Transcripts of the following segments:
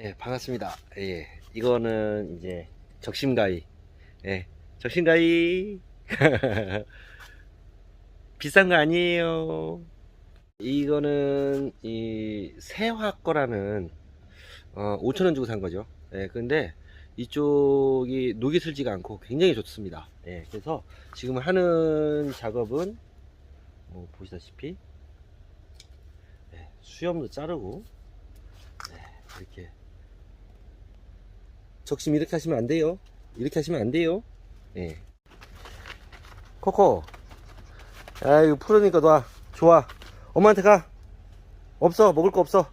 예, 반갑습니다. 예, 이거는 이제 적심가위. 예, 적심가위. 비싼 거 아니에요. 이거는 이 세화 거라는 어, 5천 원 주고 산 거죠. 예, 근데 이쪽이 녹이 슬지가 않고 굉장히 좋습니다. 예, 그래서 지금 하는 작업은 뭐 보시다시피 예, 수염도 자르고 예, 이렇게 적심 이렇게 하시면 안 돼요. 이렇게 하시면 안 돼요. 예. 코코. 야, 이거 푸르니까 놔. 좋아. 엄마한테 가. 없어. 먹을 거 없어.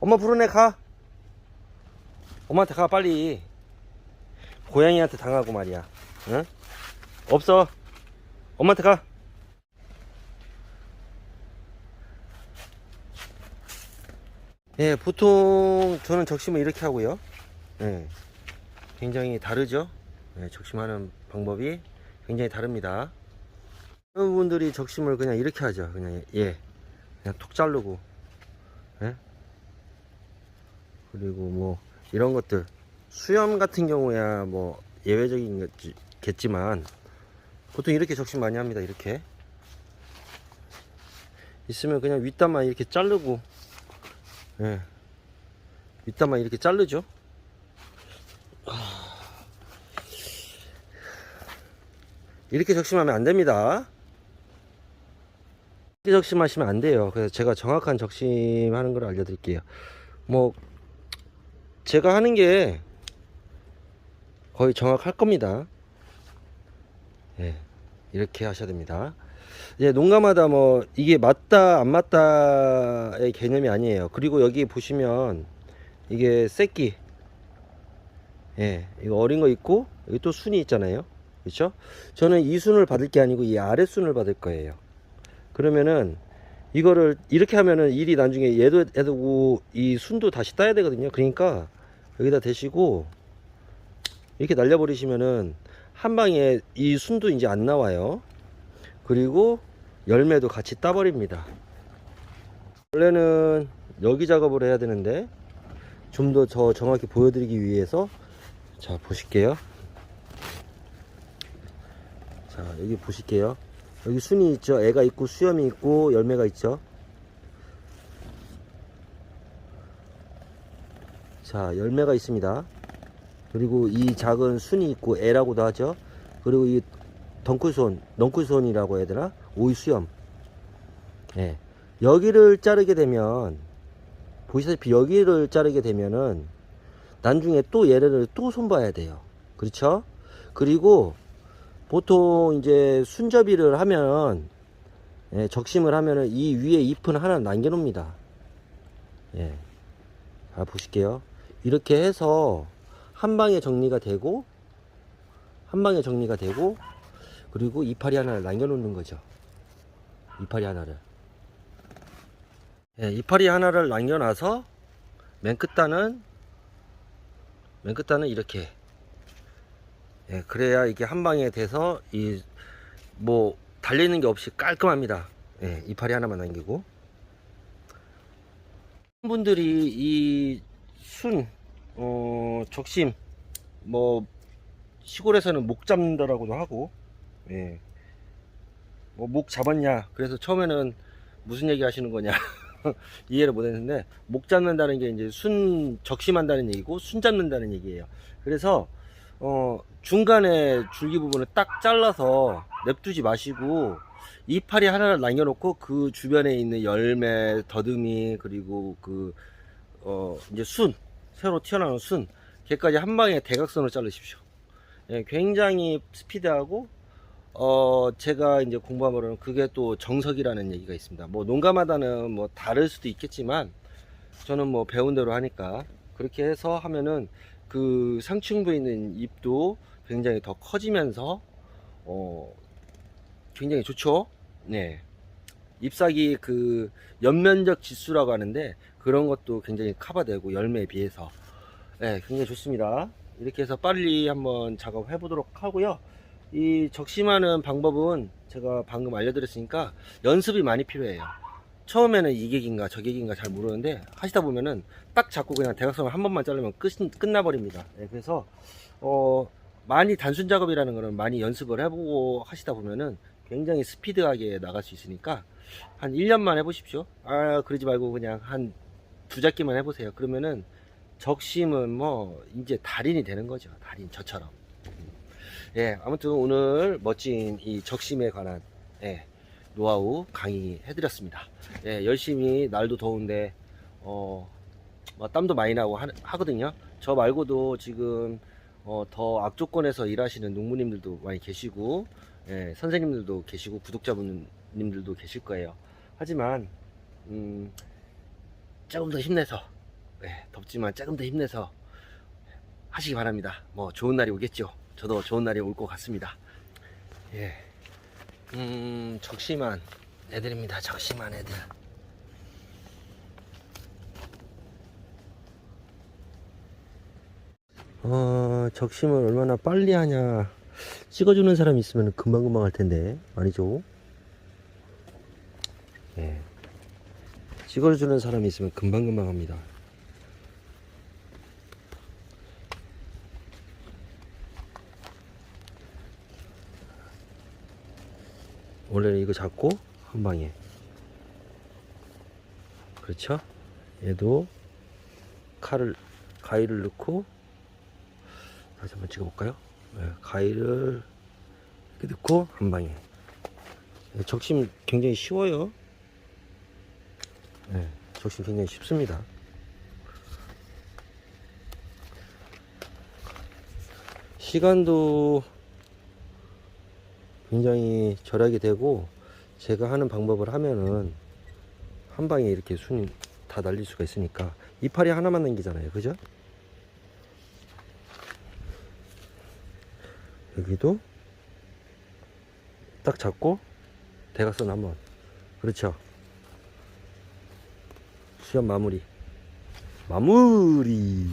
엄마 부르네, 가. 엄마한테 가, 빨리. 고양이한테 당하고 말이야. 응? 없어. 엄마한테 가. 예, 보통 저는 적심을 이렇게 하고요. 예, 굉장히 다르죠. 예, 적심하는 방법이 굉장히 다릅니다. 어느 분들이 적심을 그냥 이렇게 하죠. 그냥 예, 그냥 톡 자르고, 예? 그리고 뭐 이런 것들 수염 같은 경우야 뭐 예외적인 겠지만 보통 이렇게 적심 많이 합니다. 이렇게 있으면 그냥 윗단만 이렇게 자르고, 예, 윗단만 이렇게 자르죠. 이렇게 적심하면 안 됩니다. 이렇게 적심하시면 안 돼요. 그래서 제가 정확한 적심하는 걸 알려드릴게요. 뭐 제가 하는 게 거의 정확할 겁니다. 예, 이렇게 하셔야 됩니다. 이제 농가마다 뭐 이게 맞다 안 맞다의 개념이 아니에요. 그리고 여기 보시면 이게 새끼 예, 이거 어린 거 있고 여기 또 순이 있잖아요. 그렇죠? 저는 이 순을 받을 게 아니고 이 아래 순을 받을 거예요. 그러면은 이거를 이렇게 하면은 일이 나중에 얘도 해두고 이 순도 다시 따야 되거든요. 그러니까 여기다 대시고 이렇게 날려버리시면은 한 방에 이 순도 이제 안 나와요. 그리고 열매도 같이 따버립니다. 원래는 여기 작업을 해야 되는데 좀 더 저 정확히 보여드리기 위해서 자 보실게요 자 여기 보실게요. 여기 순이 있죠? 애가 있고 수염이 있고 열매가 있죠? 자 열매가 있습니다. 그리고 이 작은 순이 있고 애라고도 하죠? 그리고 이 덩쿨손 넝쿨손이라고 해야 되나? 오이 수염. 예. 여기를 자르게 되면 보시다시피 여기를 자르게 되면은 나중에 또 얘를 또 손봐야 돼요. 그렇죠? 그리고 보통 이제 순접이를 하면 예, 적심을 하면은 이 위에 잎은 하나 남겨 놓습니다. 예. 자, 보실게요. 이렇게 해서 한 방에 정리가 되고 한 방에 정리가 되고 그리고 이파리 하나를 남겨 놓는 거죠. 이파리 하나를. 예, 이파리 하나를 남겨놔서 맨 끝단은 맨 끝단은 이렇게 예, 그래야 이게 한 방에 돼서 이 뭐 달리는 게 없이 깔끔합니다. 예, 이파리 하나만 남기고 분들이 이 순, 어, 적심 뭐 시골에서는 목 잡는다라고도 하고 예, 뭐 목 잡았냐 그래서 처음에는 무슨 얘기 하시는 거냐 이해를 못했는데 목 잡는다는 게 이제 순 적심한다는 얘기고 순 잡는다는 얘기예요. 그래서 어 중간에 줄기 부분을 딱 잘라서 냅두지 마시고 이파리 하나를 남겨놓고 그 주변에 있는 열매, 더듬이 그리고 그 어 이제 순 새로 튀어나온 순 걔까지 한 방에 대각선으로 자르십시오. 예, 굉장히 스피드하고 어, 제가 이제 바로는 그게 또 정석이라는 얘기가 있습니다. 뭐 농가마다는 뭐 다를 수도 있겠지만 저는 뭐 배운 대로 하니까 그렇게 해서 하면은 그 상층부에 있는 잎도 굉장히 더 커지면서 어, 굉장히 좋죠. 네. 잎사귀 그 연면적 지수라고 하는데 그런 것도 굉장히 커버되고 열매에 비해서 네, 굉장히 좋습니다. 이렇게 해서 빨리 한번 작업해 보도록 하고요. 이 적심하는 방법은 제가 방금 알려드렸으니까 연습이 많이 필요해요. 처음에는 이 객인가 저 객인가 잘 모르는데 하시다 보면은 딱 잡고 그냥 대각선을 한 번만 자르면 끝, 끝나버립니다. 예, 그래서 어, 많이 단순 작업이라는 거는 많이 연습을 해보고 하시다 보면은 굉장히 스피드하게 나갈 수 있으니까 한 1년만 해보십시오. 아, 그러지 말고 그냥 한 두 잡기만 해보세요. 그러면은 적심은 뭐 이제 달인이 되는 거죠. 달인 저처럼. 예, 아무튼 오늘 멋진 이 적심에 관한 예, 노하우 강의 해드렸습니다. 예, 열심히 날도 더운데 어, 뭐 땀도 많이 나고 하, 하거든요. 저 말고도 지금 어, 더 악조건에서 일하시는 농부님들도 많이 계시고 예, 선생님들도 계시고 구독자분님들도 계실 거예요. 하지만 음, 조금 더 힘내서 예, 덥지만 조금 더 힘내서 하시기 바랍니다. 뭐 좋은 날이 오겠죠. 저도 좋은 날이 올 것 같습니다. 예. 음, 적심한 애들입니다. 적심한 애들. 어, 적심을 얼마나 빨리 하냐. 찍어주는 사람이 있으면 금방금방 할 텐데. 아니죠? 예. 찍어주는 사람이 있으면 금방금방 합니다. 원래는 이거 잡고 한 방에. 그렇죠? 얘도 칼을 가위를 넣고 다시 한번 찍어볼까요? 네, 가위를 이렇게 넣고 한 방에. 네, 적심 굉장히 쉬워요. 네, 적심 굉장히 쉽습니다. 시간도 굉장히 절약이 되고 제가 하는 방법을 하면은 한 방에 이렇게 순이 다 날릴 수가 있으니까 이파리 하나만 남기잖아요. 그죠? 여기도 딱 잡고 대각선 한번. 그렇죠? 수염 마무리. 마무리